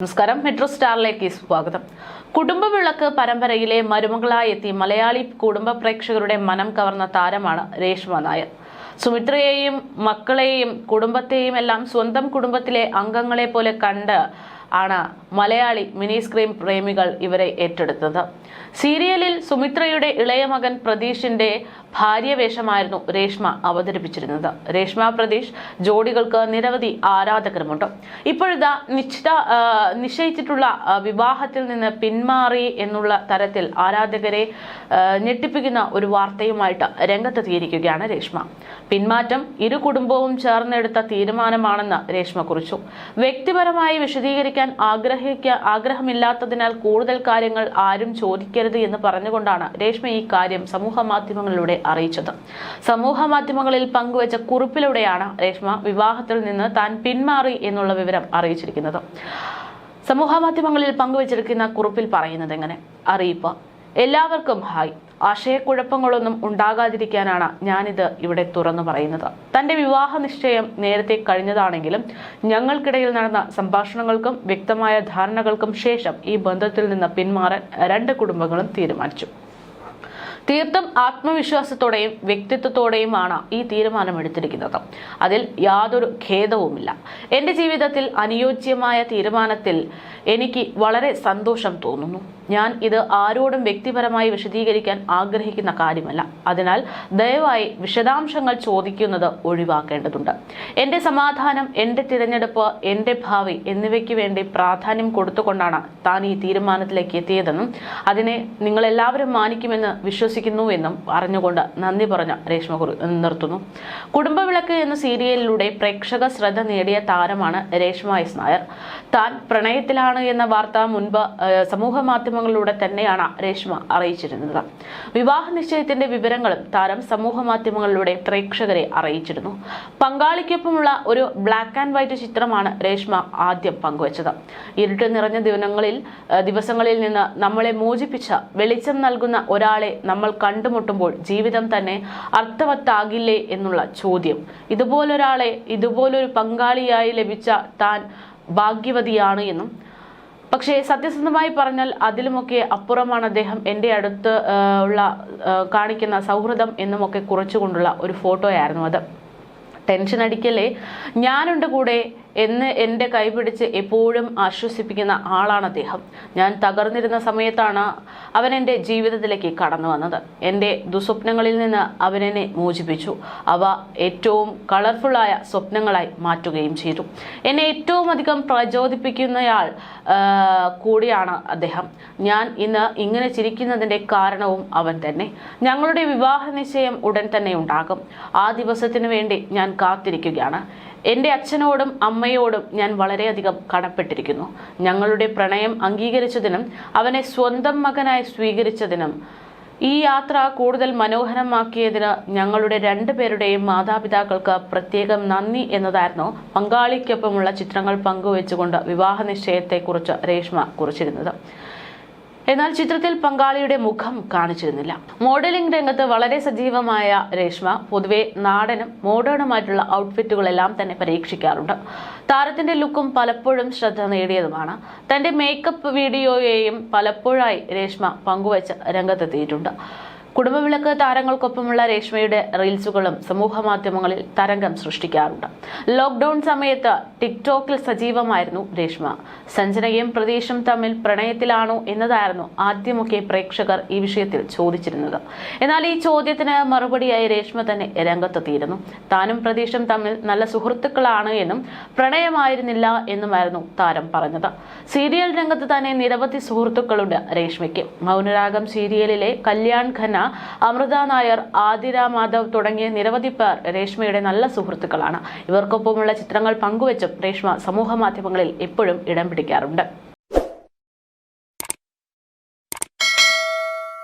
നമസ്കാരം. മെട്രോ സ്റ്റാറിലേക്ക് സ്വാഗതം. കുടുംബവിളക്ക് പരമ്പരയിലെ മരുമകളായി എത്തി മലയാളി കുടുംബ പ്രേക്ഷകരുടെ മനം കവർന്ന താരമാണ് രേഷ്മ നായർ. സുമിത്രയെയും മക്കളെയും കുടുംബത്തെയും എല്ലാം സ്വന്തം കുടുംബത്തിലെ അംഗങ്ങളെ പോലെ കണ്ട് ആണ് മലയാളി മിനി സ്ക്രീൻ പ്രേമികൾ ഇവരെ ഏറ്റെടുത്തത്. സീരിയലിൽ സുമിത്രയുടെ ഇളയ മകൻ പ്രതീഷിന്റെ ഭാര്യവേഷമായിരുന്നു രേഷ്മ അവതരിപ്പിച്ചിരുന്നത്. രേഷ്മ പ്രതീഷ് ജോഡികൾക്ക് നിരവധി ആരാധകരുമുണ്ട്. ഇപ്പോഴിതാ നിശ്ചിത നിശ്ചയിച്ചിട്ടുള്ള വിവാഹത്തിൽ നിന്ന് പിന്മാറി എന്നുള്ള തരത്തിൽ ആരാധകരെ ഞെട്ടിപ്പിക്കുന്ന ഒരു വാർത്തയുമായിട്ട് രംഗത്തെത്തിയിരിക്കുകയാണ് രേഷ്മ. പിന്മാറ്റം ഇരു കുടുംബവും ചേർന്നെടുത്ത തീരുമാനമാണെന്ന് രേഷ്മ കുറിച്ചു. വ്യക്തിപരമായി വിശദീകരിക്കാൻ ആഗ്രഹിക്ക ആഗ്രഹമില്ലാത്തതിനാൽ കൂടുതൽ കാര്യങ്ങൾ ആരും ചോദിക്കരുത് എന്ന് പറഞ്ഞുകൊണ്ടാണ് രേഷ്മ ഈ കാര്യം സമൂഹ മാധ്യമങ്ങളിലൂടെ അറിയിച്ചത്. സമൂഹ മാധ്യമങ്ങളിൽ പങ്കുവച്ച കുറിപ്പിലൂടെയാണ് രേഷ്മ വിവാഹത്തിൽ നിന്ന് താൻ പിന്മാറി എന്നുള്ള വിവരം അറിയിച്ചിരിക്കുന്നത്. സമൂഹ മാധ്യമങ്ങളിൽ പങ്കുവച്ചിരിക്കുന്ന കുറിപ്പിൽ പറയുന്നത് എങ്ങനെ? അറിയിപ്പ്. എല്ലാവർക്കും ഹായ്. ആശയക്കുഴപ്പങ്ങളൊന്നും ഉണ്ടാകാതിരിക്കാനാണ് ഞാനിത് ഇവിടെ തുറന്നു പറയുന്നത്. തന്റെ വിവാഹ നിശ്ചയം നേരത്തെ കഴിഞ്ഞതാണെങ്കിലും ഞങ്ങൾക്കിടയിൽ നടന്ന സംഭാഷണങ്ങൾക്കും വ്യക്തമായ ധാരണകൾക്കും ശേഷം ഈ ബന്ധത്തിൽ നിന്ന് പിന്മാറാൻ രണ്ട് കുടുംബങ്ങളും തീരുമാനിച്ചു. തീർത്തും ആത്മവിശ്വാസത്തോടെയും വ്യക്തിത്വത്തോടെയുമാണ് ഈ തീരുമാനമെടുത്തിരിക്കുന്നത്. അതിൽ യാതൊരു ഖേദവുമില്ല. എന്റെ ജീവിതത്തിൽ അനുയോജ്യമായ തീരുമാനത്തിൽ എനിക്ക് വളരെ സന്തോഷം തോന്നുന്നു. ഞാൻ ഇത് ആരോടും വ്യക്തിപരമായി വിശദീകരിക്കാൻ ആഗ്രഹിക്കുന്ന കാര്യമല്ല. അതിനാൽ ദയവായി വിശദാംശങ്ങൾ ചോദിക്കുന്നത് ഒഴിവാക്കേണ്ടതുണ്ട്. എന്റെ സമാധാനം എന്റെ തിരഞ്ഞെടുപ്പ് എന്റെ ഭാവി എന്നിവയ്ക്ക് വേണ്ടി പ്രാധാന്യം കൊടുത്തുകൊണ്ടാണ് താൻ ഈ തീരുമാനത്തിലേക്ക് എത്തിയതെന്നും അതിനെ നിങ്ങളെല്ലാവരും മാനിക്കുമെന്ന് വിശ്വസിക്കുന്നു. എന്നും അറിഞ്ഞുകൊണ്ട് നന്ദി പറഞ്ഞ രേഷ്മ നിർത്തുന്നു. കുടുംബവിളക്ക് എന്ന സീരിയലിലൂടെ പ്രേക്ഷക ശ്രദ്ധ നേടിയ താരമാണ് രേഷ്മ എസ് നായർ. താൻ പ്രണയത്തിലാണ് എന്ന വാർത്ത മുൻപ് സമൂഹ മാധ്യമങ്ങളിലൂടെ തന്നെയാണ് രേഷ്മ അറിയിച്ചിരുന്നത്. വിവാഹ നിശ്ചയത്തിന്റെ വിവരങ്ങളും താരം സമൂഹ മാധ്യമങ്ങളിലൂടെ പ്രേക്ഷകരെ അറിയിച്ചിരുന്നു. പങ്കാളിക്കൊപ്പമുള്ള ഒരു ബ്ലാക്ക് ആൻഡ് വൈറ്റ് ചിത്രമാണ് രേഷ്മ ആദ്യം പങ്കുവച്ചത്. ഇരുട്ട് നിറഞ്ഞ ദിവസങ്ങളിൽ ദിവസങ്ങളിൽ നിന്ന് നമ്മളെ മോചിപ്പിച്ച വെളിച്ചം നൽകുന്ന ഒരാളെ നമ്മൾ കണ്ടുമുട്ടുമ്പോൾ ജീവിതം തന്നെ അർത്ഥവത്താകില്ലേ എന്നുള്ള ചോദ്യം. ഇതുപോലൊരാളെ ഇതുപോലൊരു പങ്കാളിയായി ലഭിച്ച താൻ ഭാഗ്യവതിയാണ് എന്നും. പക്ഷേ സത്യസന്ധമായി പറഞ്ഞാൽ അതിലുമൊക്കെ അപ്പുറമാണ് അദ്ദേഹം എന്റെ അടുത്ത് ഉള്ള കാണിക്കുന്ന സൗഹൃദം എന്നുമൊക്കെ കുറച്ചുകൊണ്ടുള്ള ഒരു ഫോട്ടോയായിരുന്നു അത്. ടെൻഷൻ അടിക്കല്ലേ? ഞാനുണ്ട് കൂടെ എന്ന് എന്റെ കൈപിടിച്ച് എപ്പോഴും ആശ്വസിപ്പിക്കുന്ന ആളാണ് അദ്ദേഹം. ഞാൻ തകർന്നിരുന്ന സമയത്താണ് അവൻ എന്റെ ജീവിതത്തിലേക്ക് കടന്നു വന്നത്. എന്റെ ദുസ്വപ്നങ്ങളിൽ നിന്ന് അവനെന്നെ മോചിപ്പിച്ചു. അവ ഏറ്റവും കളർഫുള്ളായ സ്വപ്നങ്ങളായി മാറ്റുകയും ചെയ്തു. എന്നെ ഏറ്റവും അധികം പ്രചോദിപ്പിക്കുന്നയാൾ കൂടിയാണ് അദ്ദേഹം. ഞാൻ ഇന്ന് ഇങ്ങനെ ചിരിക്കുന്നതിന്റെ കാരണവും അവൻ തന്നെ. ഞങ്ങളുടെ വിവാഹ നിശ്ചയം ഉടൻ തന്നെ ഉണ്ടാകും. ആ ദിവസത്തിനു വേണ്ടി ഞാൻ കാത്തിരിക്കുകയാണ്. എന്റെ അച്ഛനോടും അമ്മയോടും ഞാൻ വളരെയധികം കടപ്പെട്ടിരിക്കുന്നു. ഞങ്ങളുടെ പ്രണയം അംഗീകരിച്ചതിനും അവനെ സ്വന്തം മകനായി സ്വീകരിച്ചതിനും ഈ യാത്ര കൂടുതൽ മനോഹരമാക്കിയതിന് ഞങ്ങളുടെ രണ്ടുപേരുടെയും മാതാപിതാക്കൾക്ക് പ്രത്യേകം നന്ദി എന്നതായിരുന്നു പങ്കാളിക്കൊപ്പമുള്ള ചിത്രങ്ങൾ പങ്കുവെച്ചുകൊണ്ട് വിവാഹ നിശ്ചയത്തെക്കുറിച്ച് രേഷ്മ കുറിച്ചിരുന്നത്. എന്നാൽ ചിത്രത്തിൽ പങ്കാളിയുടെ മുഖം കാണിച്ചിരുന്നില്ല. മോഡലിംഗ് രംഗത്ത് വളരെ സജീവമായ രേഷ്മ പൊതുവെ നാടനും മോഡേണുമായിട്ടുള്ള ഔട്ട്ഫിറ്റുകളെല്ലാം തന്നെ പരീക്ഷിക്കാറുണ്ട്. താരത്തിന്റെ ലുക്കും പലപ്പോഴും ശ്രദ്ധ നേടിയതുമാണ്. തന്റെ മേക്കപ്പ് വീഡിയോയെയും പലപ്പോഴായി രേഷ്മ പങ്കുവച്ച് രംഗത്തെത്തിയിട്ടുണ്ട്. കുടുംബവിളക്ക് താരങ്ങൾക്കൊപ്പമുള്ള രേഷ്മയുടെ റീൽസുകളും സമൂഹ മാധ്യമങ്ങളിൽ തരംഗം സൃഷ്ടിക്കാറുണ്ട്. ലോക്ക്ഡൌൺ സമയത്ത് ടിക്ടോക്കിൽ സജീവമായിരുന്നു രേഷ്മ. സഞ്ജനയും പ്രതീഷും തമ്മിൽ പ്രണയത്തിലാണോ എന്നതായിരുന്നു ആദ്യമൊക്കെ പ്രേക്ഷകർ ഈ വിഷയത്തിൽ ചോദിച്ചിരുന്നത്. എന്നാൽ ഈ ചോദ്യത്തിന് മറുപടിയായി രേഷ്മ തന്നെ രംഗത്തെത്തിയിരുന്നു. താനും പ്രതീഷും തമ്മിൽ നല്ല സുഹൃത്തുക്കളാണ് എന്നും പ്രണയമായിരുന്നില്ല എന്നുമായിരുന്നു താരം പറഞ്ഞത്. സീരിയൽ രംഗത്ത് തന്നെ നിരവധി സുഹൃത്തുക്കളുണ്ട് രേഷ്മയ്ക്ക്. മൗനരാഗം സീരിയലിലെ കല്യാൺ ഖന്ന അമൃത നായർ ആതിര മാധവ് തുടങ്ങിയ നിരവധി പേർ രേഷ്മയുടെ നല്ല സുഹൃത്തുക്കളാണ്. ഇവർക്കൊപ്പമുള്ള ചിത്രങ്ങൾ പങ്കുവച്ചും രേഷ്മ സമൂഹ മാധ്യമങ്ങളിൽ എപ്പോഴും ഇടം പിടിക്കാറുണ്ട്.